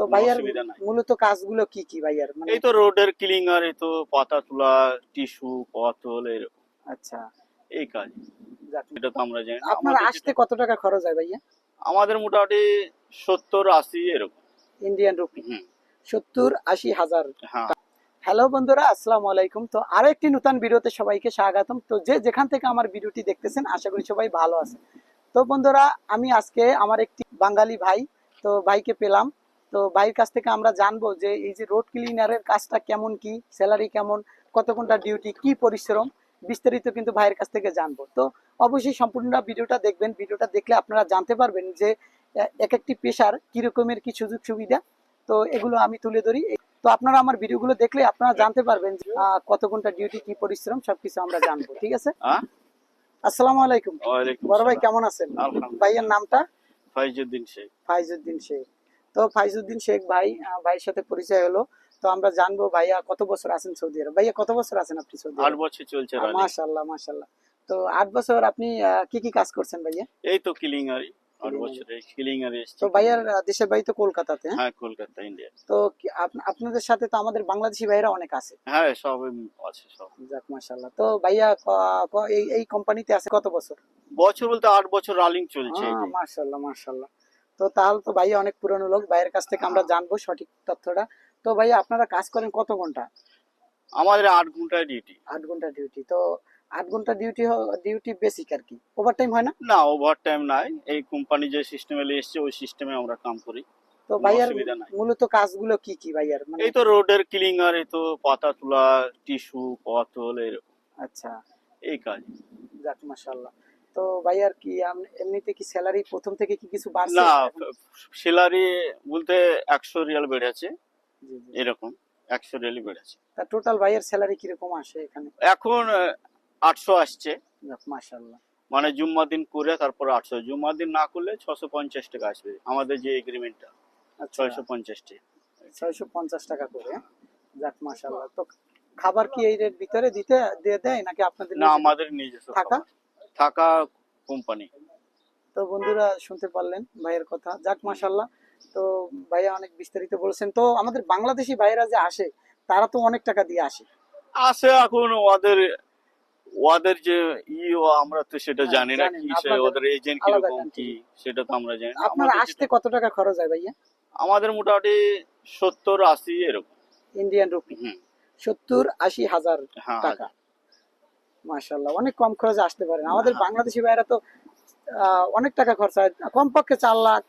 তো ভাইয়ার মূলত কাজগুলো কি কি ভাইয়ার? মানে এই তো রোডের ক্লিনার এই তো পাতা তোলা টিস্যু পতল এরকম আচ্ছা। এই কাজ। এটা তো আমরা জানি আপনার আসতে কত টাকা খরচ হয় ভাইয়া? আমাদের মোটামুটি সত্তর আশি এরকম। ইন্ডিয়ান রুপি সত্তর আশি হাজার। হ্যাঁ। হ্যালো বন্ধুরা আসসালামু আলাইকুম। তো আরও একটি নতুন ভিডিওতে সবাইকে স্বাগতম। তো যে যেখান থেকে আমার ভিডিওটি দেখতেছেন আশা করি সবাই ভালো আছে তো বন্ধুরা আমি আজকে আমার একটি বাঙালি ভাই তো ভাইকে পেলাম। তো ভাইয়ের কাছ থেকে আমরা জানব যে এই যে রোড ক্লিনারের কাজটা কেমন কি স্যালারি কেমন কত ঘণ্টা ডিউটি কি পরিশ্রম বিস্তারিত কিন্তু ভাইয়ের কাছ থেকে জানব। তো অবশ্যই সম্পূর্ণ ভিডিওটা দেখবেন। ভিডিওটা দেখলে আপনারা জানতে পারবেন যে এক একটি পেশার কি রকমের কি সুযোগ সুবিধা। তো এগুলো আমি তুলে ধরি। তো আপনারা আমার ভিডিওগুলো দেখলে আপনারা জানতে পারবেন কত ঘণ্টা ডিউটি কি পরিশ্রম সবকিছু আমরা জানব। ঠিক আছে? আসসালামু আলাইকুম। বড় ভাই কেমন আছেন? ভাইয়ের নামটা? ফাইজুদ্দিন শেখ। ফাইজুদ্দিন শেখ। তো ফাইজুদ্দিন শেখ ভাই ভাইয়ের সাথে পরিচয় হলো। তো আমরা জানব ভাইয়া কত বছর আছেন সৌদি আরব? ভাইয়া কত বছর আছেন আপনি সৌদি আট বছর চলছে রানিং মাশাল্লাহ মাশাল্লাহ তো আট বছর আপনি কি কি কাজ করছেন ভাইয়া? এই তো তো ভাইয়ার দেশের বাড়ি তো কলকাতাতে হ্যাঁ? হ্যাঁ কলকাতা ইন্ডিয়া তো আপনাদের সাথে তো আমাদের বাংলাদেশি অনেক আছে। হ্যাঁ সব আছে সব। যাক তো ভাইয়া এই এই কোম্পানিতে আছে কত বছর? বছর বলতে আট বছর রানিং চলছে এই যে। তো তাহলে তো ভাইয়া অনেক পুরনো লোক ভাইয়ের কাছ থেকে আমরা জানব সঠিক তথ্যটা। তো ভাইয়া আপনারা কাজ করেন কত ঘণ্টা? আমাদের আট ঘন্টায় ডিউটি আট ঘণ্টা ডিউটি তো আট ঘণ্টা ডিউটি ডিউটি বেসিক আর কি। ওভার টাইম হয় না? না ওভার টাইম নাই। এই কোম্পানি যে সিস্টেমে এসছে ওই সিস্টেমে আমরা কাম করি। তো ভাইয়ার। মূলত কাজগুলো কি কি ভাইয়ার মানে এই তো রোডের ক্লিনার এই তো পাতা তোলা টিস্যু পতল এরকম। আচ্ছা। এই কাজ। যাক মাশাল্লাহ তো ভাইয়ার কি এমনিতে কি স্যালারি প্রথম থেকে কি কিছু বাড়ছে? না স্যালারি বলতে একশো রিয়াল বেড়েছে। এরকম একশো রিয়ালই বেড়েছে। তা টোটাল ভাইয়ার স্যালারি কীরকম আসে এখানে? এখন আটশো আসছে। যাক মাশাল্লাহ মানে জুম্মা দিন করে তারপর আটশো জুম্মা দিন না করলে ছশো পঞ্চাশ টাকা আসবে আমাদের যে এগ্রিমেন্টটা আচ্ছা। ছয়শো পঞ্চাশ টাকা ছয়শো পঞ্চাশ টাকা করে? যাক মাশাল্লাহ তো খাবার কি এই রেট ভিতরে দিতে দিয়ে দেয় নাকি আপনাদের না আমাদের নিজস্ব থাকা? থাকা কোম্পানি তো বন্ধুরা শুনতে পারলেন ভাইয়ের কথা। যাক মাশাল্লাহ তো ভাইয়া অনেক বিস্তারিত বলেছেন। তো আমাদের বাংলাদেশি ভাইয়েরা যে আসে তারা তো অনেক টাকা দিয়ে আসে। আছে এখন ওদের ওদের যে ই ও আমরা তো সেটা হ্যাঁ, জানি না কি সে ওদের এজেন্ট আলাদা কীরকম কি সেটা তো আমরা জানি আপনার আসতে কত টাকা খরচ হয় ভাইয়া? আমাদের মোটামুটি সত্তর আশি এরকম। ইন্ডিয়ান রুপি সত্তর আশি হাজার হ্যাঁ টাকা। মাশাল্লাহ অনেক কম খরচে আসতে পারেন। আমাদের বাংলাদেশি ভাইয়েরা তো অনেক টাকা খরচ হয়। কমপক্ষে চার লাখ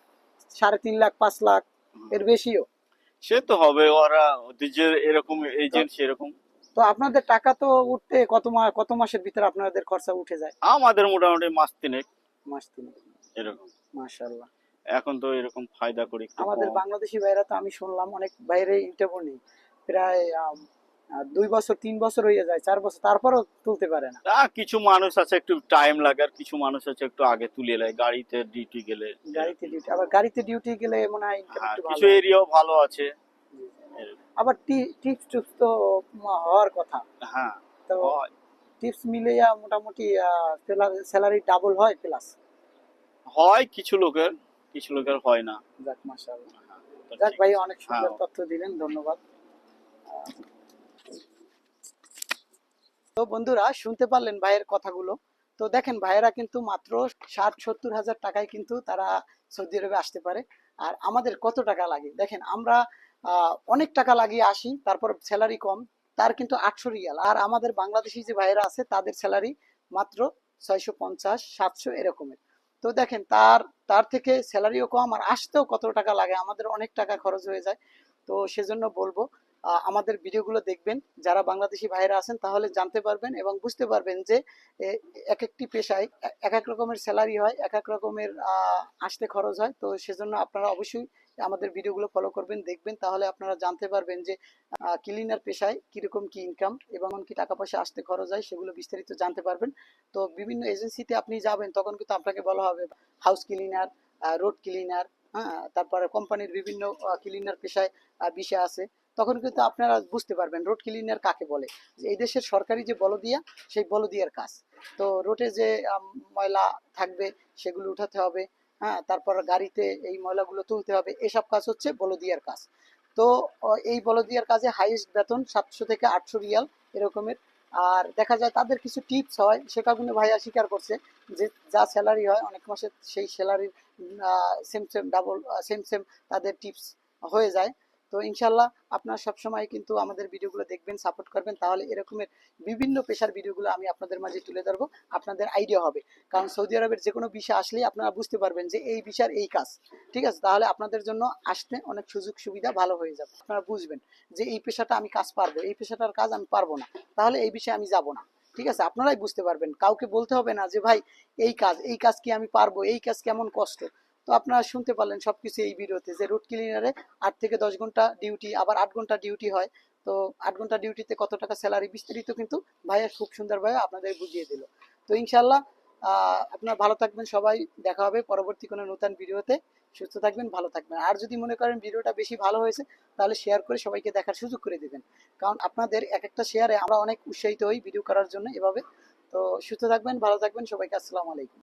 সাড়ে তিন লাখ পাঁচ লাখ এর বেশিও। সে তো হবে ওরা যে এরকম এজেন্ট সেরকম। তো আপনাদের টাকা তো উঠতে কত মাস কত মাসের ভিতরে আপনাদের খরচা উঠে যায়? আমাদের মোটামুটি মাস তিনেক। মাস তিন এরকম। মাশাল্লাহ এখন তো এরকম ফায়দা করি আমাদের। বাংলাদেশি ভাইরা তো আমি শুনলাম অনেক বাইরে ইন্টারভিউ নেই। প্রায় দুই বছর তিন বছর হয়ে যায় চার বছর তারপরও তুলতে পারে না। কিছু মানুষ আছে একটু টাইম লাগে আর কিছু মানুষ আছে একটু আগে তুলে নেয় গাড়িতে ডিউটি গেলে। গাড়িতে ডিউটি আবার গাড়িতে ডিউটি গেলে মনে হয় হ্যাঁ, কিছু এরিয়াও ভালো আছে। আবার টিপস টিপস তো হওয়ার কথা। হ্যাঁ তো টিপস মিলে মোটামুটি স্যালারি ডাবল হয় প্লাস হয় কিছু লোকের কিছু লোকের হয় না। যাক মাশাআল্লাহ। যাক ঠিক ভাই অনেক সুন্দর হ্যাঁ। তথ্য দিলেন ধন্যবাদ। তো বন্ধুরা, শুনতে পারলেন ভাইয়ের কথাগুলো। তো দেখেন, ভাইয়েরা কিন্তু মাত্র ষাট, সত্তর হাজার টাকায় কিন্তু তারা সৌদি আরবে আসতে পারে। আর আমাদের কত টাকা লাগে? দেখেন, আমরা অনেক টাকা লাগিয়ে আসি, তারপর স্যালারি কম, তার কিন্তু আটশো রিয়াল। আর আমাদের বাংলাদেশি যে ভাইয়েরা আছে, তাদের স্যালারি মাত্র ছয়শো পঞ্চাশ, সাতশো এরকমের। তো দেখেন, তার তার থেকে স্যালারিও কম, আর আসতেও কত টাকা লাগে? আমাদের অনেক টাকা খরচ হয়ে যায়। তো সেজন্য বলব আমাদের ভিডিওগুলো দেখবেন। যারা বাংলাদেশি ভাইরা আছেন, তাহলে জানতে পারবেন এবং বুঝতে পারবেন যে এক একটি পেশায় এক এক রকমের স্যালারি হয়, এক এক রকমের আসতে খরচ হয়। তো সেজন্য আপনারা অবশ্যই আমাদের ভিডিওগুলো ফলো করবেন, দেখবেন। তাহলে আপনারা জানতে পারবেন যে ক্লিনার পেশায় কীরকম কি ইনকাম এবং কি টাকা পয়সা আসতে খরচ হয়, সেগুলো বিস্তারিত জানতে পারবেন। তো বিভিন্ন এজেন্সিতে আপনি যাবেন, তখন কিন্তু আপনাকে বলা হবে হাউস ক্লিনার রোড ক্লিনার হ্যাঁ তারপরে কোম্পানির বিভিন্ন ক্লিনার পেশায় বিষয় আছে। তখন কিন্তু আপনারা বুঝতে পারবেন রোড ক্লিনার কাকে বলে। এই দেশের সরকারি যে বলদিয়া, সেই বলদিয়ার কাজ। তো রোডে যে ময়লা থাকবে, সেগুলো উঠাতে হবে। হ্যাঁ তারপর গাড়িতে এই ময়লাগুলো তুলতে হবে। এসব কাজ হচ্ছে বলদিয়ার কাজ। তো এই বলদিয়ার কাজে হাইয়েস্ট বেতন সাতশো থেকে আটশো রিয়াল এরকমের। আর দেখা যায় তাদের কিছু টিপস হয় সেটাগুলো ভাইয়া স্বীকার করছে যে যা স্যালারি হয়, অনেক মাসে সেই স্যালারির same same double same same তাদের টিপস হয়ে যায়। তো ইনশাল্লাহ আপনারা সবসময় কিন্তু আমাদের ভিডিওগুলো দেখবেন সাপোর্ট করবেন। তাহলে এরকমের বিভিন্ন পেশার ভিডিওগুলো আমি আপনাদের মাঝে তুলে ধরবো। আপনাদের আইডিয়া হবে। কারণ সৌদি আরবের যে কোনো বিষয় আসলেই আপনারা বুঝতে পারবেন যে এই বিষয়ের এই কাজ। ঠিক আছে? তাহলে আপনাদের জন্য আসতে অনেক সুযোগ সুবিধা ভালো হয়ে যাবে। আপনারা বুঝবেন যে এই পেশাটা আমি কাজ পারব, এই পেশাটার কাজ আমি পারব না। তাহলে এই বিষয়ে আমি যাব না। ঠিক আছে? আপনারাই বুঝতে পারবেন। কাউকে বলতে হবে না যে, ভাই, এই কাজ এই কাজ কি আমি পারব? এই কাজ কেমন কষ্ট? তো আপনারা শুনতে পারলেন সবকিছু এই ভিডিওতে যে রুট ক্লিনারে আট থেকে দশ ঘণ্টা ডিউটি আবার আট ঘণ্টা ডিউটি হয়। তো আট ঘণ্টা ডিউটিতে কত টাকা স্যালারি বিস্তারিত কিন্তু ভাইয়া খুব সুন্দরভাবে আপনাদের বুঝিয়ে দিল। তো ইনশাল্লাহ আপনারা ভালো থাকবেন সবাই। দেখা হবে পরবর্তী কোনো নতুন ভিডিওতে। সুস্থ থাকবেন, ভালো থাকবেন। আর যদি মনে করেন ভিডিওটা বেশি ভালো হয়েছে, তাহলে শেয়ার করে সবাইকে দেখার সুযোগ করে দেবেন। কারণ আপনাদের এক একটা শেয়ারে আমরা অনেক উৎসাহিত হই ভিডিও করার জন্য এভাবে। তো সুস্থ থাকবেন, ভালো থাকবেন। সবাইকে আসসালামু আলাইকুম।